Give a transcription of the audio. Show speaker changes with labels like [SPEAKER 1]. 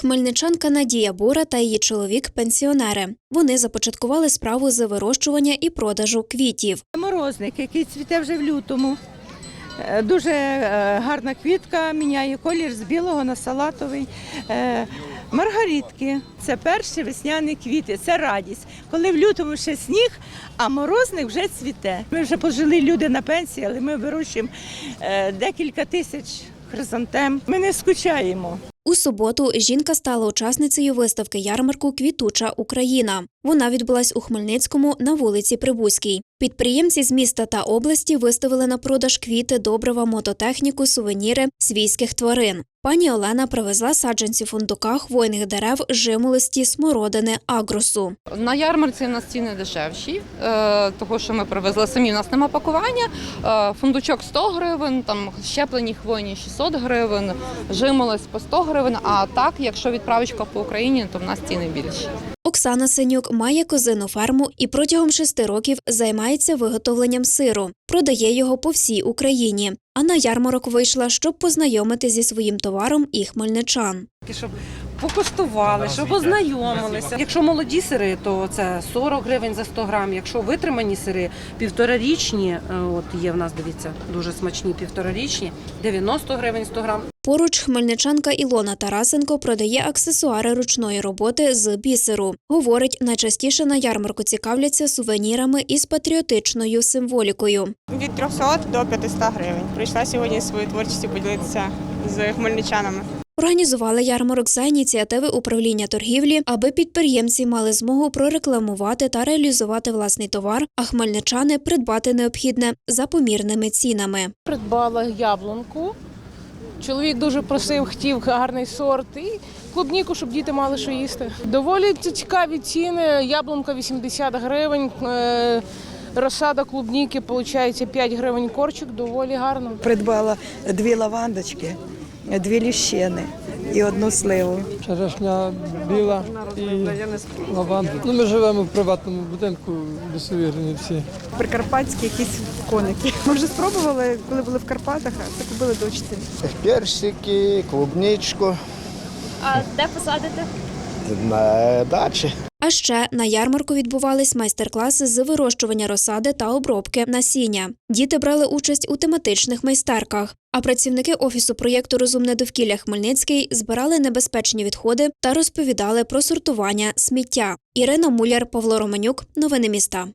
[SPEAKER 1] Хмельничанка Надія Бура та її чоловік пенсіонери. Вони започаткували справу з вирощування і продажу квітів.
[SPEAKER 2] Морозник, який цвіте вже в лютому. Е, Дуже е, гарна квітка, міняє колір з білого на салатовий. Е, Маргаритки це перші весняні квіти, це радість. Коли в лютому ще сніг, а морозник вже цвіте. Ми вже пожили люди на пенсії, але ми вирощуємо декілька тисяч хризантем. Ми не скучаємо.
[SPEAKER 1] У суботу жінка стала учасницею виставки ярмарку Квітуча Україна. Вона відбулась у Хмельницькому на вулиці Прибузькій. Підприємці з міста та області виставили на продаж квіти, добрива, мототехніку, сувеніри, свійських тварин. Пані Олена привезла саджанці фундука, хвойних дерев, жимолості, смородини, агросу.
[SPEAKER 3] На ярмарці у нас ціни дешевші, е, того що ми привезли самі. У нас нема пакування. Е, Фундучок 100 гривень, там щеплені хвойні 600 гривень, жимолость по 100 гривень. А так, якщо відправочка по Україні, то в нас ціни більші.
[SPEAKER 1] Оксана Синюк має козину ферму і протягом шести років займається виготовленням сиру. Продає його по всій Україні. А на ярмарок вийшла, щоб познайомити зі своїм товаром і хмельничан.
[SPEAKER 4] щоб покуштували, щоб ознайомилися. Якщо молоді сири, то це 40 гривень за 100 грам. Якщо витримані сири, півторарічні, е, от є в нас, дивіться, дуже смачні півторарічні, 90 гривень 100 грам.
[SPEAKER 1] Поруч хмельничанка Ілона Тарасенко продає аксесуари ручної роботи з бісеру. Говорить, найчастіше на ярмарку цікавляться сувенірами із патріотичною символікою.
[SPEAKER 5] Від 300 до 500 гривень. Прийшла сьогодні свою творчістю поділитися з хмельничанами.
[SPEAKER 1] Організували ярмарок за ініціативи управління торгівлі, аби підприємці мали змогу прорекламувати та реалізувати власний товар, а хмельничани придбати необхідне за помірними цінами.
[SPEAKER 6] придбала яблунку. Чоловік дуже просив, хотів гарний сорт і клубніку, щоб діти мали що їсти. Доволі цікаві ціни. Яблунка 80 гривень. е, Розсада клубніки, виходить, 5 гривень корчик, доволі гарно.
[SPEAKER 7] придбала дві лавандочки, дві ліщини і одну сливу.
[SPEAKER 8] черешня біла і лаванда. Ну, ми живемо в приватному будинку, лісовірні всі.
[SPEAKER 5] Прикарпатські якісь коники. Ми вже спробували, коли були в Карпатах, а це купили дочці.
[SPEAKER 9] персики, клубничку
[SPEAKER 10] А де посадити?
[SPEAKER 9] На дачі.
[SPEAKER 1] А ще на ярмарку відбувались майстер-класи з вирощування розсади та обробки насіння. Діти брали участь у тематичних майстерках. А працівники офісу проєкту Розумне довкілля Хмельницький збирали небезпечні відходи та розповідали про сортування сміття. Ірина Муляр, Павло Романюк. Новини міста.